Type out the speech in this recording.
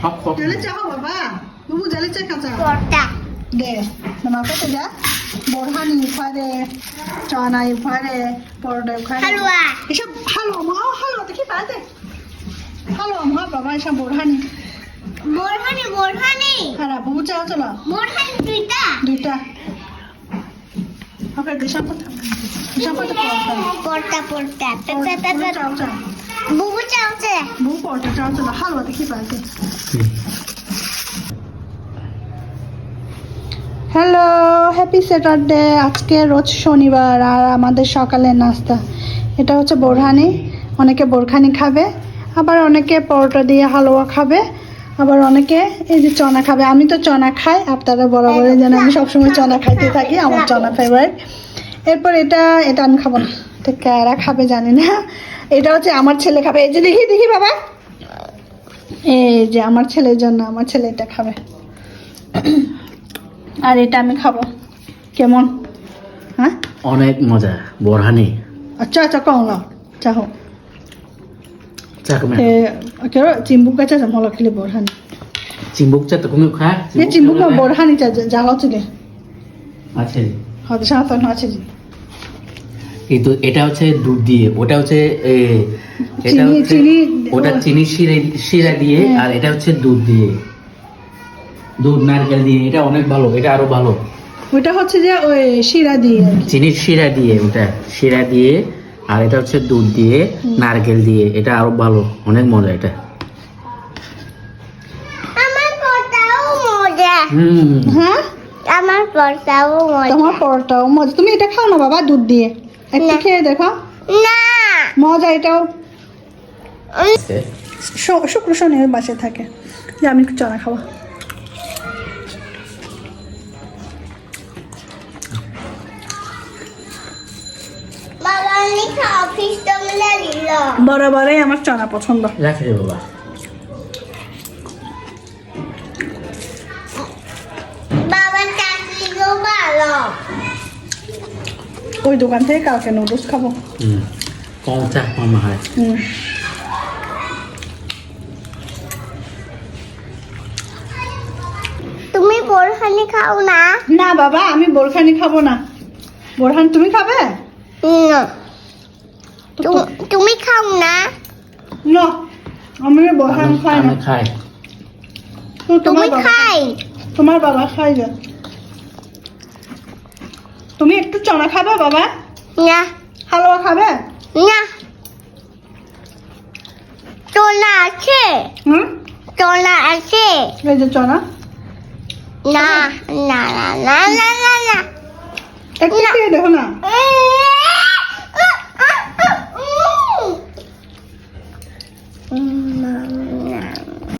팍팍 열리 짜가 봐봐 누구 열리 짜 가자 좋다 네 너무 아까 때가 뭘 이파래 전화 이파래 버드 이파래 할로아 이샤 할로 뭐 할로 어떻게 봐야 돼 할로 뭐 봐봐 이샤 뭘 하니 뭘 하니 뭘 하니 하나 보고 짜 하잖아 뭘 하니 둘다 둘다 아까 그 샴푸 샴푸 또 버다 버다 버다 버다 버다 বুবু হালো দেখি পাতে হ্যালো হ্যাপি স্যাটারডে আজকে রোজ শনিবার আর আমাদের সকালের নাস্তা। এটা হচ্ছে বোরহানি। অনেকে বোরখানি খাবে, আবার অনেকে পরোটা দিয়ে হালুয়া খাবে, আবার অনেকে এই যে চনা খাবে। আমি তো চনা খাই আপনারা বরাবরই জানেন আমি সবসময় চনা খাইতে থাকি, আমার চনা ফেভারিট এরপর এটা এটা আমি খাব না। এটা কারা খাবে জানি না এটা হচ্ছে আমার ছেলে খাবে এই যে দেখি দেখি বাবা এই যে আমার ছেলের জন্য আমার ছেলে এটা খাবে আর এটা আমি খাব কেমন হ্যাঁ অনেক মজা বোরহানি আচ্ছা আচ্ছা কম না চাহো কেউ চিম্বুক গাছ আছে মলা খেলে বোরহানি চিম্বুক চা তো তুমি খা চিম্বুক না বোরহানি চা জ্বালাও চলে আছে হয়তো সাঁতার আছে কিন্তু এটা হচ্ছে দুধ দিয়ে ওটা হচ্ছে এটা হচ্ছে ওটা চিনি শিরা শিরা দিয়ে হ্যাঁ। আর এটা হচ্ছে দুধ দিয়ে। দুধ নারকেল দিয়ে এটা অনেক ভালো এটা আরও ভালো। ওইটা হচ্ছে যে ওই শিরা দিয়ে চিনির শিরা দিয়ে ওটা শিরা দিয়ে আর এটা হচ্ছে দুধ দিয়ে নারকেল দিয়ে এটা আরও ভালো অনেক মজা এটা। আমার পরটাও মজা। হুম। হ্যাঁ? আমার পরটাও মজা। তোমার পরোটাও মজা। তুমি এটা খাও না বাবা দুধ দিয়ে? একটু খেয়ে দেখো। না। মজা এটাও। শুক্র শনি থাকে। যে আমি একটু চানা খাব। বরাবরই আমার চানা পছন্দ। রাখি বাবা। ওই দোকান থেকে কালকে নুডলস খাব। কম চা কম হয় তুমি বোরহানি খাও না? না বাবা আমি বোরখানি খাব না। বোরহান তুমি খাবে? না। তুমি খাও না? না আমি বোরহান খাই না। খাই। তুমি তোমার বাবা খাই। তোমার বাবা খাই যা একটু চড়া খাবে বাবা? না। হালুয়া খাবে? না। চনা আছে? হুম? চনা আছে? এই যে চনা। না না না না না না একটু খেয়ে দেখো না।